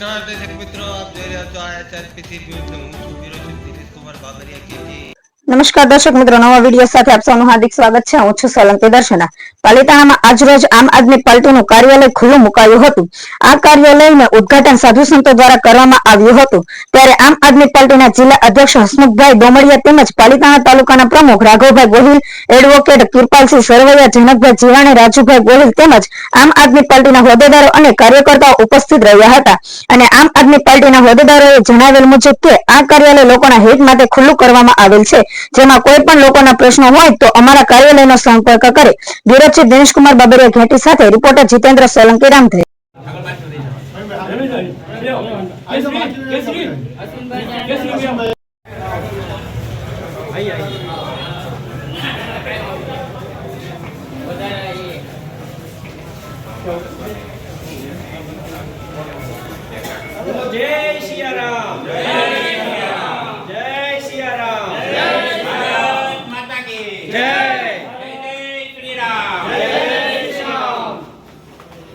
નમસ્કાર દર્શક મિત્રો, આપ જોઈ રહ્યા છો આઈએસઆરપીસી ન્યૂઝ. હું છું વિરોચન દિનેશ કુમાર બાબરિયા. કેજી નમસ્કાર દર્શક મિત્રો, નવા વીડિયો સાથે આપ સૌનું હાર્દિક સ્વાગત છે. હું છું સોલંકી દર્શના. પાલિતાણામાં આજરોજ આમ આદમી પાર્ટીનું કાર્યાલય ખુલ્લું મુકાયું હતું. આ કાર્યાલયનું ઉદ્ઘાટન સાધુ સંતો દ્વારા કરવામાં આવ્યું હતું. ત્યારે આમ આદમી પાર્ટીના જિલ્લા અધ્યક્ષ હસમુખભાઈ ડોમડિયા તેમજ પાલિતાણા તાલુકાના પ્રમુખ રાઘવભાઈ ગોહિલ, એડવોકેટ કિરપાલસિંહ સરવૈયા, જનકભાઈ જીવાણી, રાજુભાઈ ગોહિલ તેમજ આમ આદમી પાર્ટીના હોદ્દેદારો અને કાર્યકર્તાઓ ઉપસ્થિત રહ્યા હતા. અને આમ આદમી પાર્ટીના હોદ્દેદારોએ જણાવેલ મુજબ કે આ કાર્યાલય લોકોના હિત માટે ખુલ્લું કરવામાં આવેલ છે. જેમાં કોઈ પણ લોકોના પ્રશ્નો હોય તો અમારા કાર્યાલયનો સંપર્ક કરે. વિરોચિત દિનેશકુમાર બાબરિયા ઘેટી સાથે રિપોર્ટર જીતેન્દ્ર સોલંકી રામધરી. જય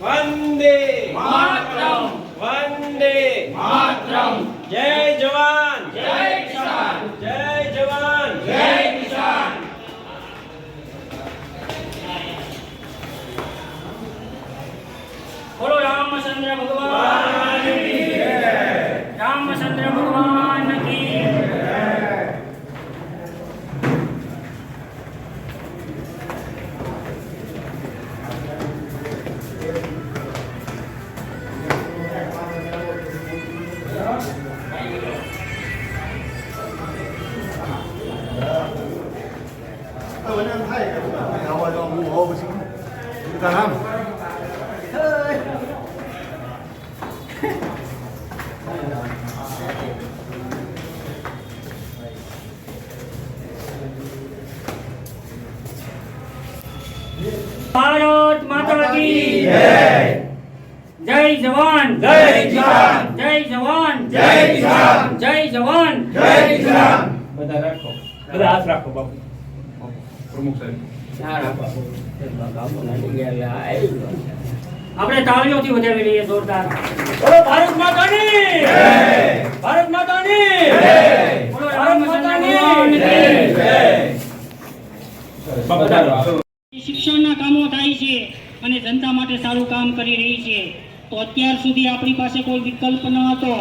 વંદે માતરમ. વંદે માતરમ. જય જવાન. જય કિસાન. જય જવાન. જય કિસાન. બોલો રામચંદ્ર ભગવાન. રામચંદ્ર ભગવાન. ભારત માતા કી જય જવાન. જય કિસાન. જય જવાન. જય કિસાન. જય જવાન. જય કિસાન. બધા રાખો. બધા હાથ રાખો બાપુ. પ્રમુખ સાહેબ. આપણે તાળીઓથી વધાવી લઈએ જોરદાર. બોલો ભારત માતાની! ભારત માતાની! બોલો ભારત માતાની! શિક્ષણના કામો થાય છે અને જનતા માટે સારું કામ કરી રહી છે. તો અત્યાર સુધી આપણી પાસે કોઈ વિકલ્પ ન હતો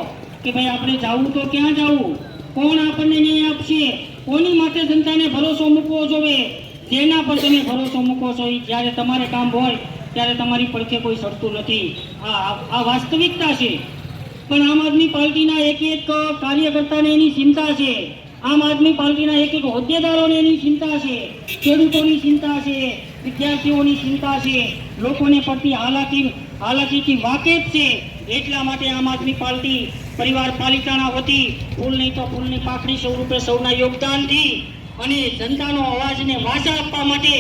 કે ભાઈ આપણે જાવું તો ક્યાં જાવું? કોણ આપણને ન્યાય આપશે? કોની માટે જનતાને ભરોસો મૂકવો જોઈએ જેના પર તમે ભરોસો મૂકો છો જ્યારે તમારે કામ હોય, ત્યારે તમારી પડખે કોઈ સડતું નથી. આ આ વાસ્તવિકતા છે. પણ આમ આદમી પાર્ટીના એક એક કાર્યકર્તાને એની ચિંતા છે. આમ આદમી પાર્ટીના એક એક હોદ્દેદારોને એની ચિંતા છે. ખેડૂતોની ચિંતા છે. વિદ્યાર્થીઓની ચિંતા છે. લોકોને પડતી હાલાકી, હાલાકીથી વાકેફ છે. એટલા માટે આમ આદમી પાર્ટી પરિવાર પાલિતાણા વતી ફૂલ નહીં તો ફૂલની પાખડી સ્વરૂપે સૌના યોગદાનથી અને જનતાનો અવાજને વાચા આપવા માટે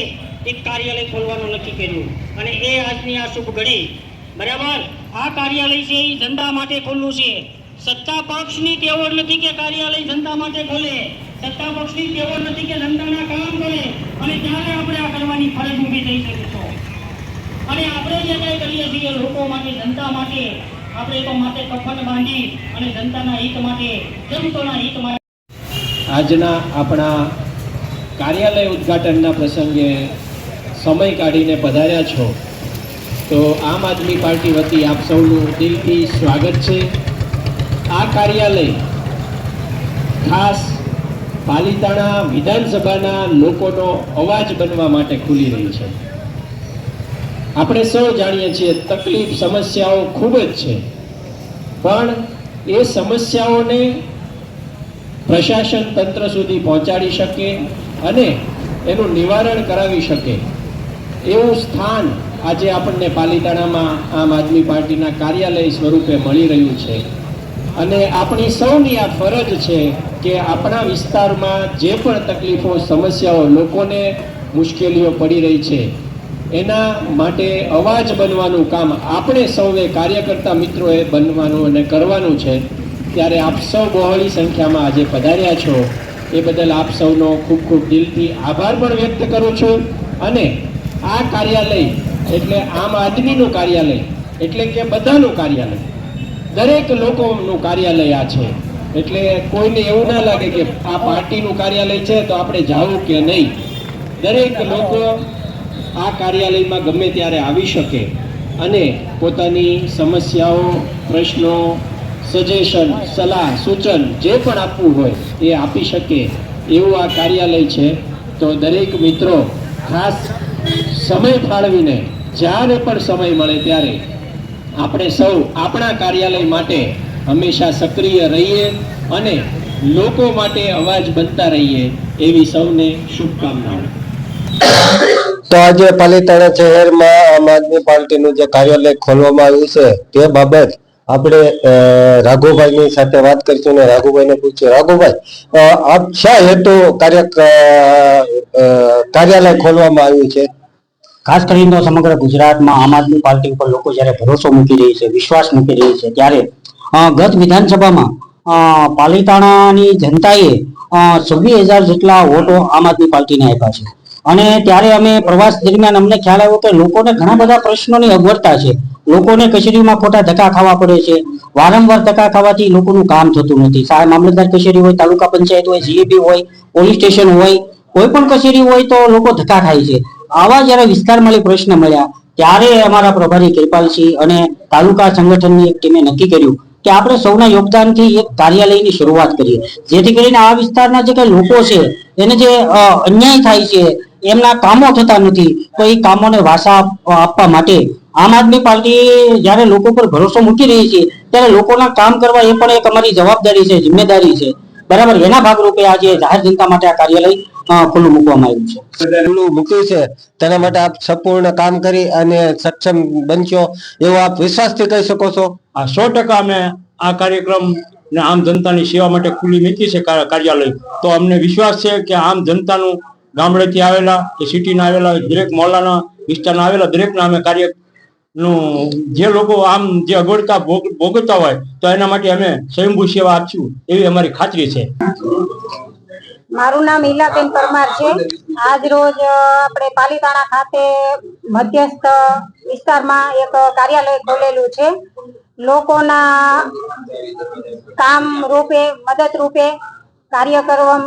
એક કાર્યાલય ખોલવાનું નક્કી કર્યું. અને એ આજની આ શુભ ઘડી, બરાબર? આ કાર્યાલય છે એ જનતા માટે ખુલ્લું છે. સત્તા પક્ષની તેવડ નથી કે કાર્યાલય જનતા માટે ખોલે. સત્તા પક્ષની તેવડ નથી કે જનતાના કામ કરે. અને ત્યારે આપણે આ કરવાની ફરજ ઊભી થઈ શકીશું અને આપણે જે કંઈ કરીએ છીએ લોકો માટે, જનતા માટે આજના આપણા કાર્યાલય ઉદ્ઘાટનના પ્રસંગે સમય કાઢીને પધાર્યા છો. તો આમ આદમી પાર્ટી વતી આપ સૌનું દિલથી સ્વાગત છે. આ કાર્યાલય ખાસ પાલિતાણા વિધાનસભાના લોકોનો અવાજ બનવા માટે ખુલી રહી છે. આપણે સૌ જાણીએ છીએ તકલીફ સમસ્યાઓ ખૂબ જ છે. પણ એ સમસ્યાઓને પ્રશાસન તંત્ર સુધી પહોંચાડી શકે અને એનું નિવારણ કરાવી શકે. એવું સ્થાન આજે આપણને પાલિતાણામાં આમ આદમી પાર્ટીના કાર્યાલય સ્વરૂપે મળી રહ્યું છે. અને આપણી સૌની આ ફરજ છે કે આપણા વિસ્તારમાં જે પણ તકલીફો, સમસ્યાઓ લોકોને મુશ્કેલીઓ પડી રહી છે એના માટે અવાજ બનવાનું કામ આપણે સૌએ કાર્યકર્તા મિત્રોએ બનવાનું અને કરવાનું છે. ત્યારે આપ સૌ બહોળી સંખ્યામાં આજે પધાર્યા છો. એ બદલ આપ સૌનો ખૂબ ખૂબ દિલથી આભાર પણ વ્યક્ત કરું છું. અને આ કાર્યાલય એટલે આમ આદમીનું કાર્યાલય એટલે કે બધાનું કાર્યાલય, દરેક લોકોનું કાર્યાલય આ છે. એટલે કોઈને એવું ના લાગે કે આ પાર્ટીનું કાર્યાલય છે તો આપણે જાવું કે નહીં. દરેક લોકો આ કાર્યાલયમાં ગમે ત્યારે આવી શકે અને પોતાની સમસ્યાઓ, પ્રશ્નો સજેશન સલાહ, સૂચન જે પણ આપવું હોય એ આપી શકે એવું આ કાર્યાલય છે. તો દરેક મિત્રો ખાસ સમય ફાળવીને જ્યારે પણ સમય મળે ત્યારે આપણે સૌ આપણા કાર્યાલય માટે હંમેશા સક્રિય રહીએ અને લોકો માટે અવાજ બનતા રહીએ એવી સૌને શુભકામનાઓ. તો આજે પાલીતાણા શહેરમાં આમ આદમી પાર્ટીનું જે કાર્યાલય ખોલવામાં આવ્યું છે, તે બાબત આપણે રાઘુભાઈની સાથે વાત કરીશું ને રાઘુભાઈને પૂછ્યું રાઘુભાઈ આપ શા હેતુ કાર્ય કાર્યાલય ખોલવામાં આવ્યું છે? ખાસ કરીને સમગ્ર ગુજરાતમાં આમ આદમી પાર્ટી ઉપર લોકો જ્યારે ભરોસો મૂકી રહી છે, વિશ્વાસ મૂકી રહી છે, ત્યારે ગત વિધાનસભામાં પાલીતાણાની જનતાએ છવ્વીસ હજાર જેટલા વોટો આમ આદમી પાર્ટીને આપ્યા છે. અને ત્યારે અમે પ્રવાસ દરમિયાન અમને ખ્યાલ આવ્યો કે લોકોને ઘણા બધા પ્રશ્નોની અગવડતા છે. લોકોને કચેરીમાં ખોટા ધક્કા ખાવા પડે છે. વારંવાર ધક્કા ખાવાથી લોકોનું કામ થતું નથી. સાહેબ મામલતદાર કચેરી હોય, તાલુકા પંચાયત હોય જીએબી હોય, પોલીસ સ્ટેશન હોય, કોઈ પણ કચેરી હોય તો લોકો ધક્કા ખાય છે. આવા જ્યારે વિસ્તારમાં પ્રશ્ન મળ્યા, ત્યારે અમારા પ્રભારી કૃપાલસિંહ અને તાલુકા સંગઠનની એક ટીમે નક્કી કર્યું કે આપણે સૌના યોગદાનથી એક કાર્યાલયની શરૂઆત કરીએ. જેથી કરીને આ વિસ્તારના જે કઈ લોકો છે, એને જે અન્યાય થાય છે એમના કામો થતા નથી. તો એ કામોને વાસા આપવા માટે આમ આદમી પાર્ટી જ્યારે લોકો પર ભરોસો મૂકી રહી છે ત્યારે લોકોના કામ કરવા એ પણ એક અમારી જવાબદારી છે જિમ્મેદારી છે. બરાબર? એના ભાગરૂપે આજે જાહેર જનતા માટે આ કાર્યાલય ખુલ્લું મૂકવામાં આવ્યું છે. ખુલ્લું મૂક્યું છે. તેના માટે આપ સંપૂર્ણ કામ કરી અને સક્ષમ બનશો એવો આપ વિશ્વાસથી કહી શકો છો? આ સો ટકા અમે આ કાર્યક્રમ ને આમ જનતાની સેવા માટે ખુલ્લી મૂકી છે કાર્યાલય. તો અમને વિશ્વાસ છે કે આમ જનતાનું ગામડેથી આવેલા કે સિટીના આવેલા, દરેક મોહલ્લાના વિસ્તારના આવેલા, દરેકના અમે કાર્યનું, જે લોકો આમ જે અગવડતા ભોગ- ભોગવતા હોય, તો એના માટે અમે સ્વયંભૂ સેવા આપશું, એવી અમારી ખાતરી છે. મારું નામ ઈલાબેન પરમાર છે. આજ રોજ આપણે પાલીતાણા ખાતે મધ્યસ્થ વિસ્તારમાં એક કાર્યાલય ખોલેલું છે. લોકોના કામ રૂપે, મદદ રૂપે કાર્ય કરવા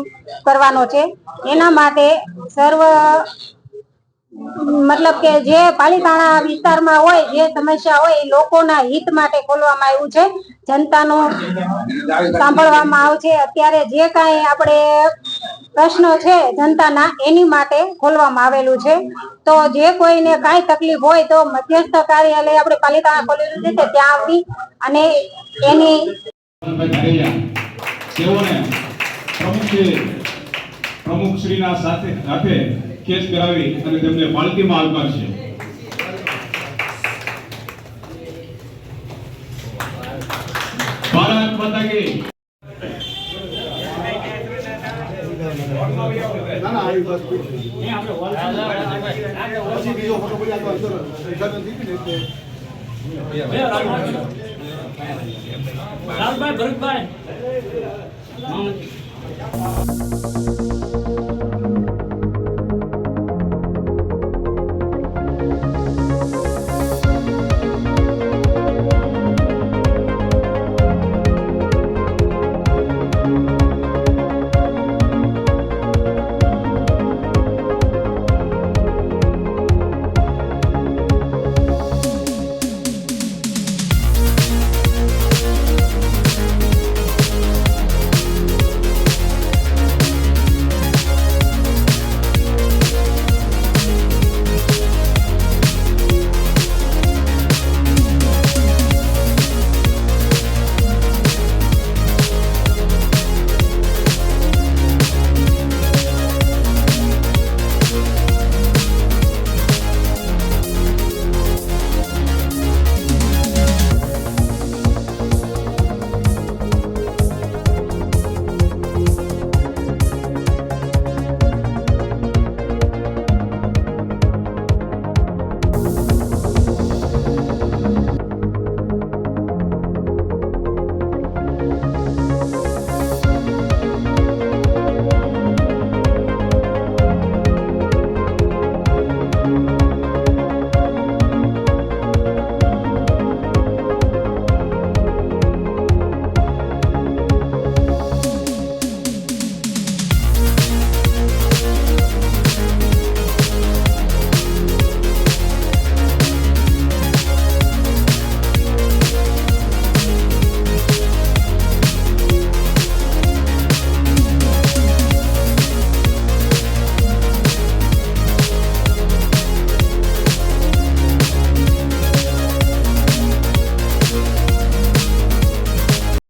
કરવાનો છે. એના માટે સર્વ, મતલબ કે જે પાલિતાણા વિસ્તારમાં હોય, જે સમસ્યા હોય, એ લોકોના હિત માટે ખોલવામાં આવ્યું છે. જનતાનું સાંભળવામાં આવશે. અત્યારે જે કાંઈ આપણે પ્રશ્નો છે જનતાના, એની માટે ખોલવામાં આવેલું છે. તો જે કોઈને કાંઈ તકલીફ હોય, તો મધ્યસ્થ કાર્યાલય આપણે પાલિતાણા ખોલેલું છે. ત્યાં આવી અને એની પ્રમુખશ્રી પ્રમુખશ્રીના સાથે સાથે કેસ કરાવી અને તેમને પાલતીમાં આવકારશે ભારત માતા કી લાલભાઈ ભરતભાઈ. Música